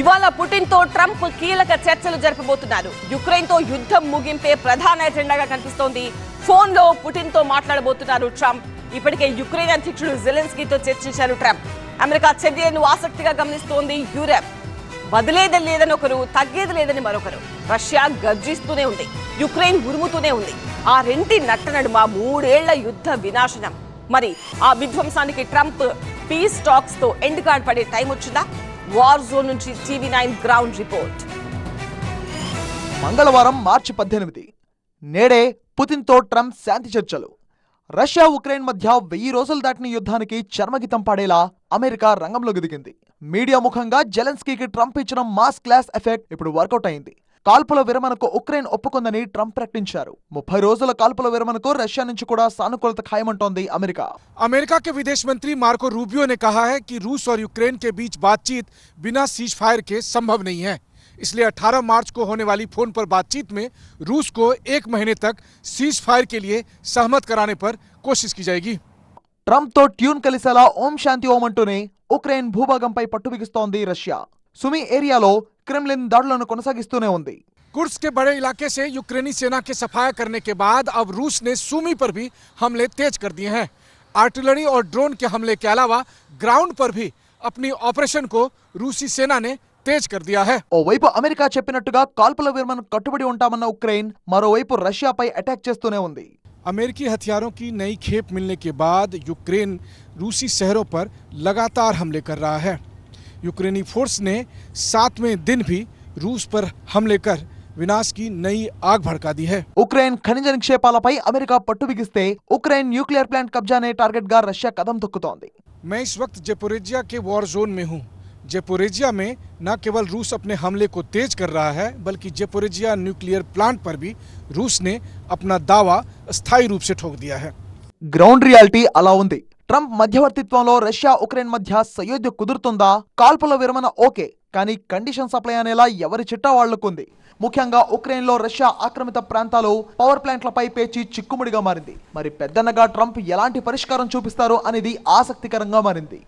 ఇవాళ పుటిన్తో ట్రంప్ కీలక చర్చలు జరపబోతున్నారు యుక్రెయిన్తో యుద్ధం ముగింపే ప్రధాన ఎజెండాగా కనిపిస్తోంది ఫోన్లో పుటిన్తో మాట్లాడబోతున్నారు ట్రంప్ ఇప్పటికే యుక్రెయిన్ అధ్యక్షుడు జెలెన్స్కీతో చర్చించారు ట్రంప్ అమెరికా చర్యను ఆసక్తిగా గమనిస్తోంది యూరప్ వదిలేది లేదని ఒకరు తగ్గేది లేదని మరొకరు రష్యా గర్జిస్తూనే ఉంది యుక్రెయిన్ ఉరుముతూనే ఉంది ఆ రెంటి మా మూడేళ్ల యుద్ధ వినాశనం మరి ఆ విధ్వంసానికి ట్రంప్ పీస్ టాక్స్తో ఎండ్ కార్డ్ పడే టైం వచ్చిందా వార్ జోన్ నుంచి టీవీ నైన్ గ్రౌండ్ రిపోర్ట్ మంగళవారం మార్చి పద్దెనిమిది నేడే పుతిన్తో ట్రంప్ శాంతి చర్చలు రష్యా ఉక్రెయిన్ మధ్య వెయ్యి రోజులు దాటిన యుద్ధానికి చర్మగితం పాడేలా అమెరికా రంగంలోకి దిగింది మీడియా ముఖంగా జెలెన్స్కీకి ట్రంప్ ఇచ్చిన మాస్ క్లాస్ ఎఫెక్ట్ ఇప్పుడు వర్కౌట్ అయింది ಕಲ್ಪಲ ವಿರಮನಕ ಉಕ್ರೇನ್ ಒಪ್ಪಿಕೊಂಡನೆ ಟ್ರಂಪ್ ಪ್ರತಿಕ್ರಿಯಿಸಿದರು 30 రోజుల ಕಲ್ಪಲ ವಿರಮನಕ ರಷ್ಯಾ ನಿಂಚ ಕೂಡ ಸಾನ್ನಕೊಳತ ಖಾಯಂ ಅಂತಾಂದಿ ಅಮೆರಿಕಾ ಅಮೆರಿಕಾ ಕೆ ವಿದೇಶಮಂತ್ರಿ ಮಾರ್ಕೋ ರೂಬಿಯೋ ನೇ કહಾ ಹೈ ಕಿ ರೂಸ್ ಔರ್ ಯೂಕ್ರೇನ್ ಕೆ ಬೀಚ್ ವಾಚೀತ್ ಬಿನಾ ಸೀಸ್ ಫೈರ್ ಕೆ ಸಂಭವ್ ನಹೀ ಹ ಇಸ್ಲಿಯ 18 ಮಾರ್ಚ್ ಕೋ ಹೋನೆವಾಲಿ ಫೋನ್ ಪರ್ ವಾಚೀತ್ ಮೇ ರೂಸ್ ಕೋ ಏಕ್ ಮಹೀನೆ ತಕ್ ಸೀಸ್ ಫೈರ್ ಕೆ ಲಿಯೇ ಸಹಮತ್ ಕರಾನೆ ಪರ್ ಕೋಶಿಸ್ ಕಿ ಜಾಯೆಗಿ ಟ್ರಂಪ್ ತೋ ಟ್ಯೂನ್ ಕಲಿಸಲಾ ಓಂ ಶಾಂತಿ ಓಂ ಅಂತೋನೆ ಉಕ್ರೇನ್ ಭೂಬಗಂ ಪೈ ಪಟ್ಟುವಿಗಸ್ತೋಂದಿ ರಷ್ಯಾ ಸುಮಿ ಏರಿಯಾಲೋ क्रीमलिन डाडलोन कोनसा기స్తునే ఉంది కుర్స్ కే బడే ఇలాకే సే యుక్రేని సేనా కే సఫాయా కర్నే కే బాద్ అబ్ రూస్ నే సూమీ పర్ భీ హమ్లే తేజ్ కర్ దియే హే ఆర్టిలరీ ఔర్ డ్రోన్ కే హమ్లే కే అలవా గ్రౌండ్ పర్ భీ అప్ని ఆపరేషన్ కో రూసీ సేనా నే తేజ్ కర్ దియా హే ఓ వైపు అమెరికా చేపినట్టుగా కాల్పుల విమాన కట్టుబడి ఉంటమన్న ఉక్రెయిన్ మరో వైపు రష్యా పై అటాక్ చేస్తునే ఉంది అమెరికన్ హత్యారోన్ కి నయీ ఖేప్ మిల్నే కే బాద్ యుక్రెయిన్ రూసీ సహరోన్ పర్ లగాతార్ హమ్లే కర్ రహా హే यूक्रेनी फोर्स ने सातवें दिन भी रूस पर हमले कर विनाश की नई आग भड़का दी है उक्रेन खनिज निक्षेपाल अमेरिका అమెరికా बिगिस्ते उक्रेन न्यूक्लियर प्लांट कब्जा ने टारगेट గా रशिया कदम తొక్కుతోంది मैं इस वक्त जेपोरेजिया के वॉर जोन में हूँ जेपोरेजिया में न केवल रूस अपने हमले को तेज कर रहा है बल्कि जेपोरेजिया न्यूक्लियर प्लांट पर भी रूस ने अपना दावा स्थायी रूप से ठोक दिया है ग्राउंड रियलिटी अलाउंदी ట్రంప్ మధ్యవర్తిత్వంలో రష్యా ఉక్రెయిన్ మధ్య సయోధ్య కుదురుతుందా కాల్పుల విరమణ ఓకే కానీ కండిషన్ సప్లై అనేలా ఎవరి చిట్టా వాళ్లకుంది ముఖ్యంగా ఉక్రెయిన్లో రష్యా ఆక్రమిత ప్రాంతాలు పవర్ ప్లాంట్లపై పేచి చిక్కుముడిగా మారింది మరి పెద్దన్నగా ట్రంప్ ఎలాంటి పరిష్కారం చూపిస్తారు అనేది ఆసక్తికరంగా మారింది